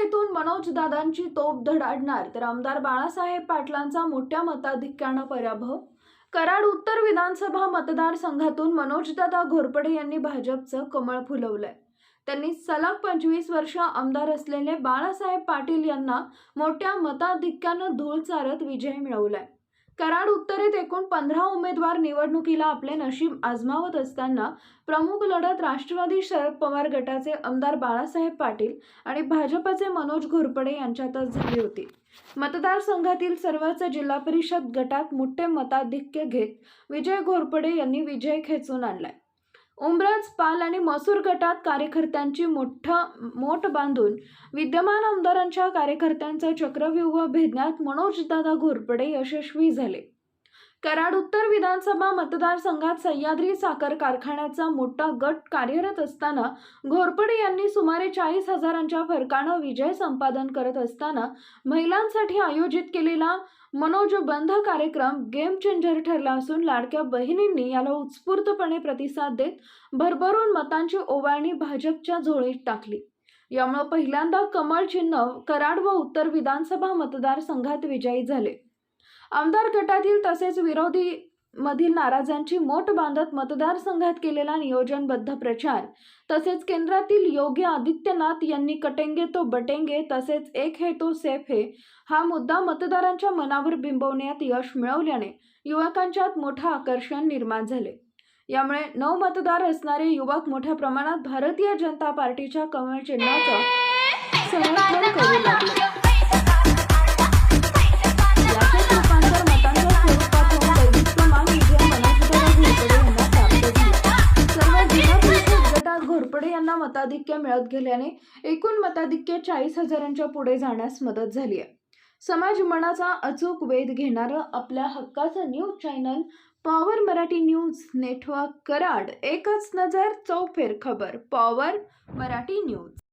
घोरपडेतून मनोजदादांची तोप धडाडणार. तर आमदार बाळासाहेब पाटलांचा मोठ्या मताधिक्यानं पराभव. कराड उत्तर विधानसभा मतदारसंघातून मनोजदादा घोरपडे यांनी भाजपचं कमळ फुलवलंय. त्यांनी सलग पंचवीस वर्ष आमदार असलेले बाळासाहेब पाटील यांना मोठ्या मताधिक्यानं धूळ चारत विजय मिळवलाय. कराड उत्तरेत एकूण पंधरा उमेदवार निवडणुकीला आपले नशीब आजमावत असताना प्रमुख लढत राष्ट्रवादी शरद पवार गटाचे आमदार बाळासाहेब पाटील आणि भाजपचे मनोज घोरपडे यांच्यातच झाली होती. मतदारसंघातील सर्वच जिल्हा परिषद गटात मोठे मताधिक्य घेत विजय घोरपडे यांनी विजय खेचून आणलाय. उमरज पाल आणि मसूर गटात कार्यकर्त्यांची मोठं मोठ बांधून विद्यमान आमदारांच्या कार्यकर्त्यांचा चक्रव्यूह भेदण्यात मनोजदादा घोरपडे यशस्वी झाले. कराड उत्तर विधानसभा मतदारसंघात सह्याद्री साखर कारखान्याचा मोठा गट कार्यरत असताना घोरपडे यांनी सुमारे चाळीस हजारांच्या फरकानं विजय संपादन करत असताना महिलांसाठी आयोजित केलेला मनोज बंध कार्यक्रम गेम चेंजर ठरला असून लाडक्या बहिणींनी याला उत्स्फूर्तपणे प्रतिसाद देत भरभरून मतांची ओवाळणी भाजपच्या झोळीत टाकली. यामुळे पहिल्यांदा कमळ चिन्ह कराड व उत्तर विधानसभा मतदारसंघात विजयी झाले. आमदार गटातील तसेच विरोधी मधील नाराजांची मोठ बांधत मतदारसंघात केलेला नियोजनबद्ध प्रचार. तसेच केंद्रातील योगी आदित्यनाथ यांनी कटेंगे तो बटेंगे तसेच एक हे तो सेफ है हा मुद्दा मतदारांच्या मनावर बिंबवण्यात यश मिळवल्याने युवकांच्यात मोठं आकर्षण निर्माण झाले. यामुळे नऊ मतदार असणारे युवक मोठ्या प्रमाणात भारतीय जनता पार्टीच्या कमळ चिन्हाचं समर्थन करू लागले. घोरपडे यांना मताधिक्य मिळत गेल्याने एकूण मताधिक्य चाळीस हजारांच्या पुढे जाण्यास मदत झाली आहे. समाज मनाचा अचूक वेध घेणारं आपल्या हक्काचं news channel power Marathi news network Karad एकच नजर चौफेर खबर पॉवर मराठी न्यूज.